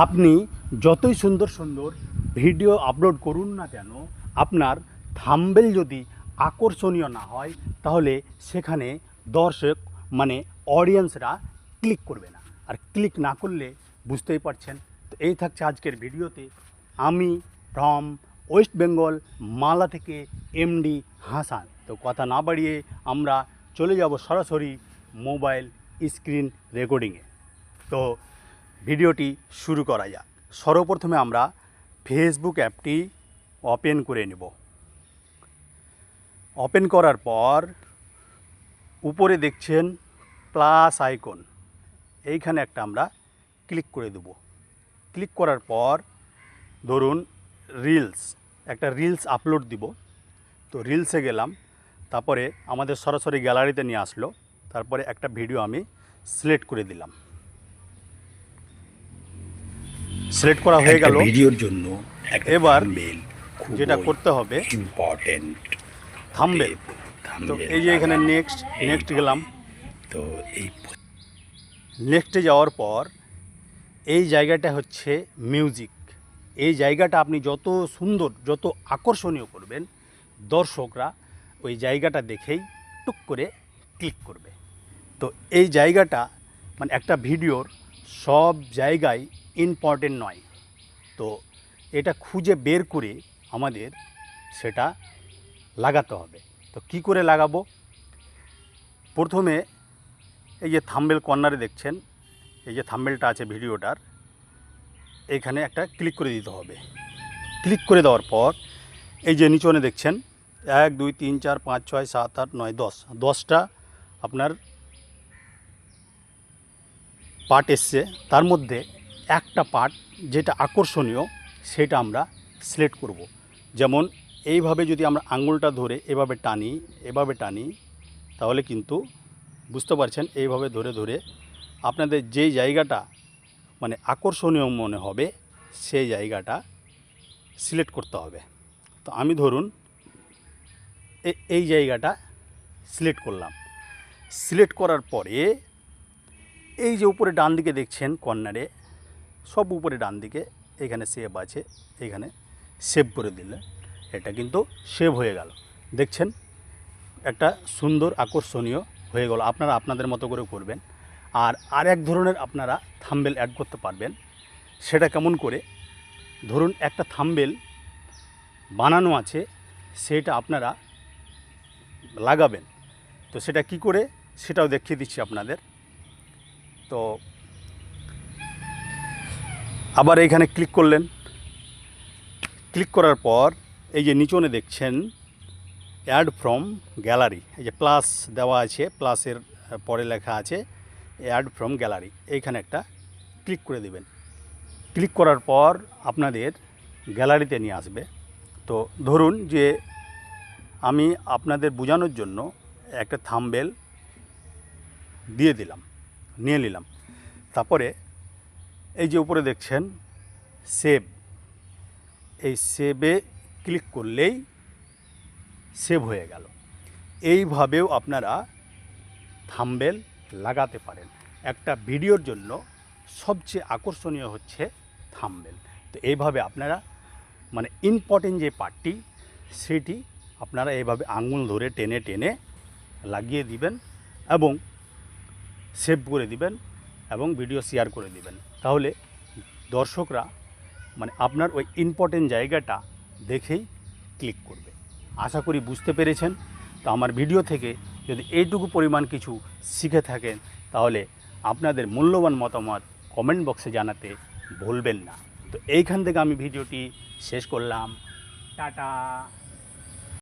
আপনি যতই সুন্দর সুন্দর ভিডিও আপলোড করুন না কেন, আপনার থাম্বেল যদি আকর্ষণীয় না হয়, তাহলে সেখানে দর্শক মানে অডিয়েন্সরা ক্লিক করবে না। আর ক্লিক না করলে বুঝতেই পারছেন, তো এই থাকছে আজকের ভিডিওতে। আমি ফ্রম ওয়েস্ট বেঙ্গল মালা থেকে এমডি হাসান। তো কথা না বাড়িয়ে আমরা চলে যাব সরাসরি মোবাইল স্ক্রিন রেকর্ডিংয়ে তো ভিডিওটি শুরু করা যাক। সর্বপ্রথমে আমরা ফেসবুক অ্যাপটি ওপেন করে নেব। ওপেন করার পর উপরে দেখছেন প্লাস আইকন। এইখানে একটা আমরা ক্লিক করে দেব। ক্লিক করার পর ধরুন রিলস, একটা রিলস আপলোড দিব। তো রিলসে গেলাম, তারপরে আমাদের সরাসরি গ্যালারিতে নিয়ে আসলো, তারপরে একটা ভিডিও আমি সিলেক্ট করে দিলাম। সিলেক্ট করা হয়ে গেল। ভিডিওর জন্য এবার যেটা করতে হবে ইম্পর্টেন্ট থাম্বেল তো এই যে এখানে নেক্সট নেক্সট গেলাম। তো এই নেক্সটে যাওয়ার পর এই জায়গাটা হচ্ছে মিউজিক এই জায়গাটা আপনি যত সুন্দর যত আকর্ষণীয় করবেন দর্শকরা ওই জায়গাটা দেখেই টুক করে ক্লিক করবে। তো এই জায়গাটা মানে একটা ভিডিওর সব জায়গায় ইম্পর্টেন্ট নয়। তো এটা খুঁজে বের করে আমাদের সেটা লাগাতে হবে। তো কি করে লাগাবো? প্রথমে এই যে থাম্বেল কর্নারে দেখছেন, এই যে থাম্বেলটা আছে ভিডিওটার, এখানে একটা ক্লিক করে দিতে হবে। ক্লিক করে দেওয়ার পর এই যে নিচনে দেখছেন, এক, দুই, তিন, চার, পাঁচ, ছয়, সাত, আট, নয়, দশ, দশটা আপনার পার্ট এসছে। তার মধ্যে একটা পার্ট যেটা আকর্ষণীয়, সেটা আমরা সিলেক্ট করব। যেমন এইভাবে যদি আমরা আঙুলটা ধরে এভাবে টানি এভাবে টানি, তাহলে কিন্তু বুঝতে পারছেন এইভাবে ধরে ধরে আপনাদের যেই জায়গাটা মানে আকর্ষণীয় মনে হবে, সেই জায়গাটা সিলেক্ট করতে হবে তো আমি ধরুন এই জায়গাটা সিলেক্ট করলাম সিলেক্ট করার পরে এই যে উপরে ডান দিকে দেখছেন কর্নারে সব উপরে ডান দিকে এখানে সেভ আছে, এখানে সেভ করে দিলে এটা কিন্তু সেভ হয়ে গেল। দেখছেন? একটা সুন্দর আকর্ষণীয় হয়ে গেল। আপনারা আপনাদের মতো করে করবেন। আর আর এক ধরনের আপনারা থাম্বেল অ্যাড করতে পারবেন। সেটা কেমন করে? ধরুন একটা থাম্বেল বানানো আছে, সেটা আপনারা লাগাবেন। তো সেটা কি করে? সেটাও দেখিয়ে দিচ্ছি আপনাদের। তো আবার এইখানে ক্লিক করলেন। ক্লিক করার পর এই যে নিচনে দেখছেন অ্যাড ফ্রম গ্যালারি এই যে প্লাস দেওয়া আছে প্লাসের পরে লেখা আছে অ্যাড ফ্রম গ্যালারি এইখানে একটা ক্লিক করে দেবেন। ক্লিক করার পর আপনাদের গ্যালারিতে নিয়ে আসবে। তো ধরুন যে আমি আপনাদের বোঝানোর জন্য একটা থাম্বেল দিয়ে দিলাম, নিয়ে নিলাম। তারপরে এই যে উপরে দেখছেন সেভ এই সেভে ক্লিক করলেই সেভ হয়ে গেল। এইভাবেও আপনারা থাম্বেল লাগাতে পারেন। একটা ভিডিওর জন্য সবচেয়ে আকর্ষণীয় হচ্ছে থাম্বেল তো এইভাবে আপনারা মানে ইম্পর্টেন্ট যে পার্টটি সেটি আপনারা এইভাবে আঙুল ধরে টেনে টেনে লাগিয়ে দিবেন এবং সেভ করে দিবেন। এবং ভিডিও শেয়ার করে দিবেন। তাহলে দর্শকরা মানে আপনার ওই ইম্পর্টেন্ট জায়গাটা দেখেই ক্লিক করবে। আশা করি বুঝতে পেরেছেন। তো আমার ভিডিও থেকে যদি এইটুকু পরিমাণ কিছু শিখে থাকেন, তাহলে আপনাদের মূল্যবান মতামত কমেন্ট বক্সে জানাতে ভুলবেন না। তো এইখান থেকে আমি ভিডিওটি শেষ করলাম। টাটা।